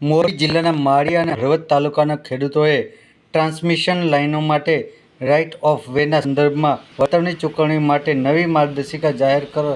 મોરબી જિલ્લાના માળી અને હળવદ તાલુકાના ખેડૂતોએ ટ્રાન્સમિશન લાઇનો માટે રાઇટ ઓફ વેના સંદર્ભમાં વળતરની ચૂકવણી માટે નવી માર્ગદર્શિકા જાહેર કર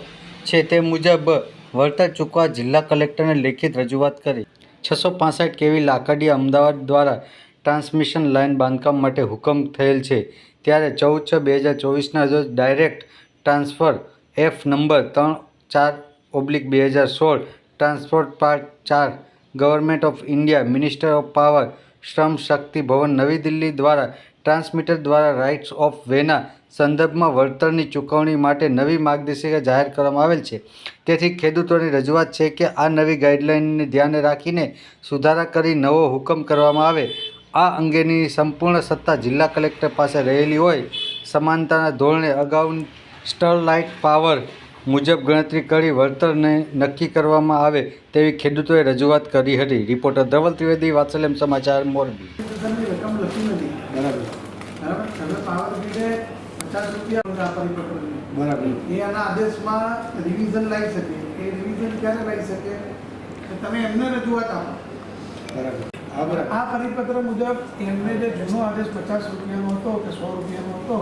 છે તે મુજબ વળતર ચૂકવા જિલ્લા કલેક્ટરને લેખિત રજૂઆત કરી. છસો પાસઠ કેવી લાકડીયા અમદાવાદ દ્વારા ટ્રાન્સમિશન લાઇન બાંધકામ માટે હુકમ થયેલ છે, ત્યારે ચૌદ છ બે હજાર ચોવીસના રોજ ડાયરેક્ટ ટ્રાન્સફર એફ નંબર ત્રણ ચાર ઓબ્લિક બે હજાર સોળ ટ્રાન્સપોર્ટ પાર્ટ ચાર government of India, minister of power, Shram Shakti Bhavan નવી દિલ્હી દ્વારા ટ્રાન્સમીટર દ્વારા રાઇટ્સ ઓફ વેના સંદર્ભમાં વળતરની ચૂકવણી માટે નવી માર્ગદર્શિકા જાહેર કરવામાં આવેલ છે. તેથી ખેડૂતોની રજૂઆત છે કે આ નવી ગાઈડલાઇનને ધ્યાને રાખીને સુધારા કરી નવો હુકમ કરવામાં આવે. આ અંગેની સંપૂર્ણ સત્તા જિલ્લા કલેક્ટર પાસે રહેલી હોય. સમાનતાના ધોરણે અગાઉ સ્ટરલાઇટ પાવર મુજબ ગણતરી કરી વળતરને નક્કી કરવામાં આવે તેવી ખેડૂતોએ રજૂઆત કરી હતી. રિપોર્ટર ધવલ ત્રિવેદી વાત્સલ્યમ સમાચાર મોરબી. બરાબર. બરાબર? તમે પાવર ગ્રીડે પચાસ રૂપિયા આ પરિપત્રની બરાબર. એ આના આદેશમાં રિવિઝન લાવી શકે. એ રિવિઝન ક્યારે લાવી શકે? તમે એમને રજૂઆત આપો. બરાબર. આ પરિપત્ર મુજબ એમને જે જૂનો આદેશ પચાસ રૂપિયાનો હતો કે સો રૂપિયાનો હતો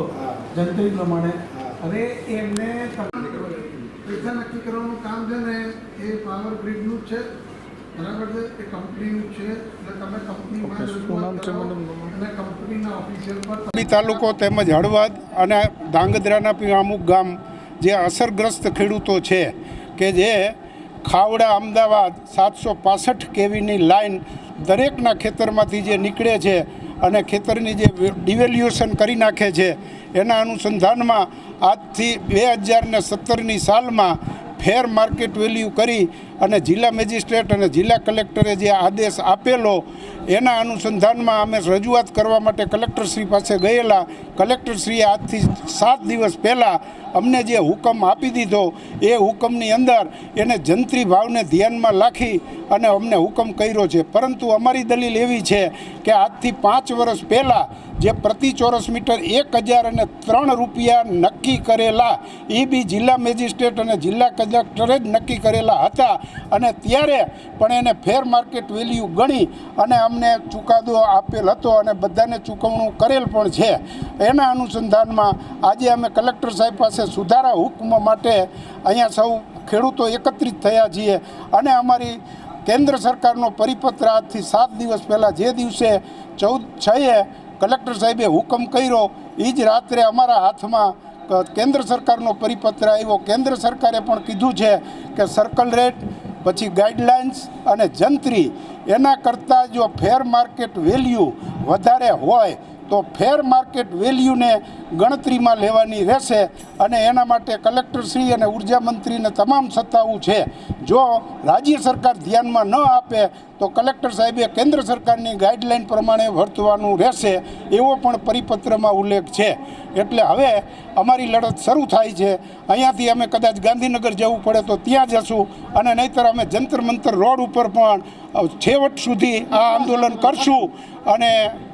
જંત્રી પ્રમાણે. હવે એમને પૈસા નક્કી કરવાનું કામ છે ને એ પાવર ગ્રીડનું જ છે. બરાબર છે? એ કંપનીનું છે. એટલે તમે કંપનીના પર તાલુકો તેમજ હળવદ અને ધાંગધ્રાના અમુક ગામ જે અસરગ્રસ્ત ખેડૂતો છે કે જે ખાવડા અમદાવાદ સાતસો પાસઠ કેવીની લાઈન દરેકના ખેતરમાંથી જે નીકળે છે અને ખેતરની જે ડિવેલ્યુએશન કરી નાખે છે, એના અનુસંધાનમાં આજથી બે હજારને સત્તરની સાલમાં ફેર માર્કેટ વેલ્યુ કરી અને જિલ્લા મેજિસ્ટ્રેટ અને જિલ્લા કલેક્ટરે જે આદેશ આપેલો, એના અનુસંધાનમાં અમે રજૂઆત કરવા માટે કલેક્ટરશ્રી પાસે ગયેલા. કલેક્ટરશ્રીએ આજથી સાત દિવસ પહેલાં અમને જે હુકમ આપી દીધો, એ હુકમની અંદર એને જંત્રી ભાવને ધ્યાનમાં રાખી અને અમને હુકમ કર્યો છે. પરંતુ અમારી દલીલ એવી છે કે આજથી પાંચ વર્ષ પહેલાં જે પ્રતિ ચોરસ મીટર એક હજાર અને ત્રણ રૂપિયા નક્કી કરેલા એ બી જિલ્લા મેજિસ્ટ્રેટ અને જિલ્લા કલેક્ટરે જ નક્કી કરેલા હતા અને ત્યારે પણ એને ફેર માર્કેટ વેલ્યુ ગણી અને અમને ચુકાદો આપેલ હતો અને બધાને ચૂકવણું કરેલ પણ છે. એના અનુસંધાનમાં આજે અમે કલેક્ટર સાહેબ પાસે સુધારા હુકમ માટે અહીંયા સૌ ખેડૂતો એકત્રિત થયા છીએ. અને અમારી કેન્દ્ર સરકારનો પરિપત્ર આજથી સાત દિવસ પહેલાં જે દિવસે ચૌદ છએ કલેક્ટર સાહેબે હુકમ કર્યો એ જ રાત્રે અમારા હાથમાં કેન્દ્ર સરકારનો પરિપત્ર આવ્યો. કેન્દ્ર સરકારે પણ કીધું છે કે સર્કલ રેટ પછી ગાઈડલાઇન્સ અને જંત્રી. એના કરતાં જો ફેર માર્કેટ વેલ્યુ વધારે હોય તો ફેર માર્કેટ વેલ્યુને ગણતરીમાં લેવાની રહેશે અને એના માટે કલેક્ટરશ્રી અને ઊર્જા મંત્રીને તમામ સત્તાઓ છે. જો રાજ્ય સરકાર ધ્યાનમાં ન આપે તો કલેક્ટર સાહેબે કેન્દ્ર સરકારની ગાઈડલાઈન પ્રમાણે વર્તવાનું રહેશે એવો પણ પરિપત્રમાં ઉલ્લેખ છે. એટલે હવે અમારી લડત શરૂ થાય છે. અહીંયાથી અમે કદાચ ગાંધીનગર જવું પડે તો ત્યાં જશું અને નહીંતર અમે જંતર મંતર રોડ ઉપર પણ છેવટ સુધી આ આંદોલન કરશું અને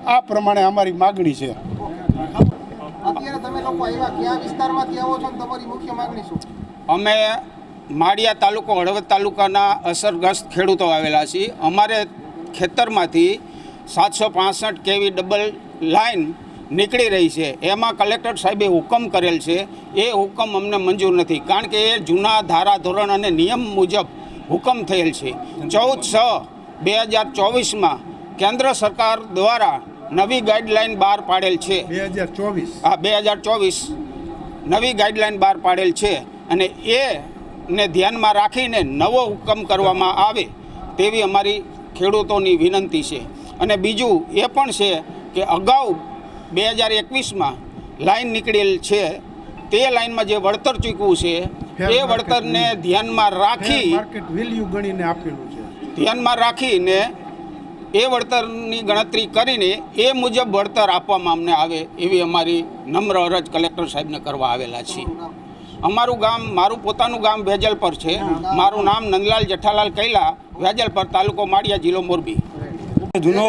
આ પ્રમાણે અમારી માગણી છે. અત્યારે તમે લોકો આવ્યા કયા વિસ્તારમાંથી આવો છો તમારી મુખ્ય માંગણી શું? અમે માળિયા તાલુકો હળવદ તાલુકાના અસરગ્રસ્ત ખેડૂતો આવેલા છીએ. અમારે ખેતરમાંથી સાતસો પાસઠ કેવી ડબલ લાઈન નીકળી રહી છે. એમાં કલેક્ટર સાહેબે હુકમ કરેલ છે. એ હુકમ અમને મંજૂર નથી. કારણ કે એ જૂના ધારા ધોરણ અને નિયમ મુજબ હુકમ થયેલ છે. ચૌદ છ બે હજાર ચોવીસમાં કેન્દ્ર સરકાર દ્વારા નવી ગાઈડલાઈન બહાર પાડેલ છે. બે હજાર ચોવીસ. હા બે હજાર ચોવીસ નવી ગાઈડલાઇન બહાર પાડેલ છે. અને એ ને ધ્યાનમાં રાખીને નવો હુકમ કરવામાં આવે તેવી અમારી ખેડૂતોની વિનંતી છે. અને બીજું એ પણ છે કે અગાઉ બે હજાર એકવીસમાં લાઈન નીકળેલ છે તે લાઈનમાં જે વળતર ચૂકવું છે એ વળતરને ધ્યાનમાં રાખી વેલ્યુ ગણીને આપેલું છે. ધ્યાનમાં રાખીને એ વળતરની ગણતરી કરીને એ મુજબ વળતર આપવામાં અમને આવે એવી અમારી નમ્ર અરજ કલેક્ટર સાહેબને કરવા આવેલા છીએ. અમારું ગામ મારું પોતાનું ગામ વેજલપર છે. મારું નામ નંદલાલ જેઠાલાલ કૈલા વેજલપર તાલુકો માળિયા જિલ્લો મોરબી. જૂનો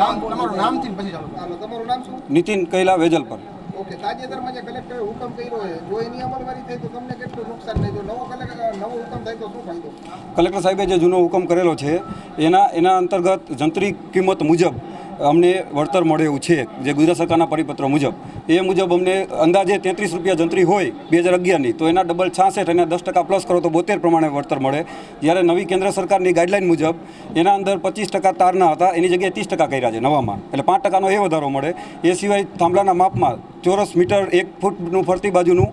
નામ તમારું નામથી ને પછી ચાલો. ચાલો તમારું નામ શું? નીતિન કૈલા વેજલ પર. ઓકે તાજેતરમાં જે કલેક્ટરે હુકમ કર્યો છે જો એની અમલવારી થાય તો તમને કેટલું નુકસાન થાય? જો નવો કલેક્ટર નવો હુકમ થાય તો શું ફાયદો? કલેક્ટર સાહેબે જે જૂનો હુકમ કરેલો છે એના એના અંતર્ગત જંત્રી કિંમત મુજબ અમને વળતર મળે એવું છે જે ગુજરાત સરકારના પરિપત્ર મુજબ. એ મુજબ અમને અંદાજે તેત્રીસ રૂપિયા જંત્રી હોય બે હજાર અગિયારની, તો એના ડબલ છાસઠ અને દસ ટકા પ્લસ કરો તો બોતેર પ્રમાણે વળતર મળે. જ્યારે નવી કેન્દ્ર સરકારની ગાઈડલાઇન મુજબ એના અંદર પચીસ ટકા તારના હતા, એની જગ્યાએ ત્રીસ ટકા કર્યા છે નવામાં. એટલે પાંચ ટકાનો એ વધારો મળે. એ સિવાય થાંભલાના માપમાં ચોરસ મીટર એક ફૂટનું ફરતી બાજુનું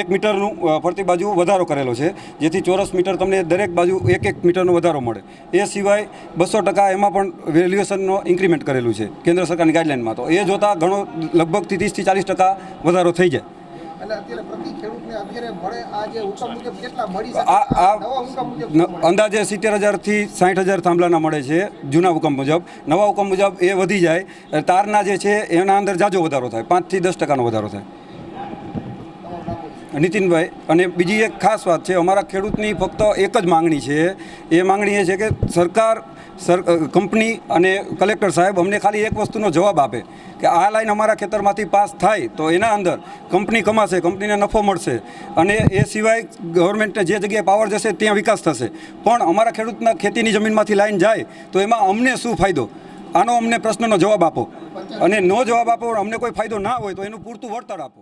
એક મીટરનું ફરતી બાજુ વધારો કરેલો છે જેથી ચોરસ મીટર તમને દરેક બાજુ એક એક મીટરનો વધારો મળે. એ સિવાય બસો ટકા એમાં પણ વેલ્યુએશનનો ઇન્ક્રીમેન્ટ કરેલું છે કેન્દ્ર સરકારની ગાઈડલાઇનમાં તો એ જોતાં ઘણો લગભગ ત્રીસથી ચાલીસ ટકા વધારો થઈ જાય. અંદાજે સિત્તેર હજારથી સાઠ હજાર થાંભલાના મળે છે જૂના હુકમ મુજબ. નવા હુકમ મુજબ એ વધી જાય તારના જે છે એના અંદર જાજો વધારો થાય પાંચથી દસ ટકાનો વધારો થાય. નીતિનભાઈ, અને બીજી એક ખાસ વાત છે, અમારા ખેડૂતની ફક્ત એક જ માંગણી છે. એ માંગણી એ છે કે સરકાર, સર કંપની અને કલેક્ટર સાહેબ અમને ખાલી એક વસ્તુનો જવાબ આપે, કે આ લાઈન અમારા ખેતરમાંથી પાસ થાય તો એના અંદર કંપની કમાશે, કંપનીને નફો મળશે, અને એ સિવાય ગવર્મેન્ટને જે જગ્યાએ પાવર જશે ત્યાં વિકાસ થશે. પણ અમારા ખેડૂતના ખેતીની જમીનમાંથી લાઈન જાય તો એમાં અમને શું ફાયદો? આનો અમને પ્રશ્નનો જવાબ આપો. અને નો જવાબ આપો અમને કોઈ ફાયદો ના હોય તો એનું પૂરતું વળતર આપો.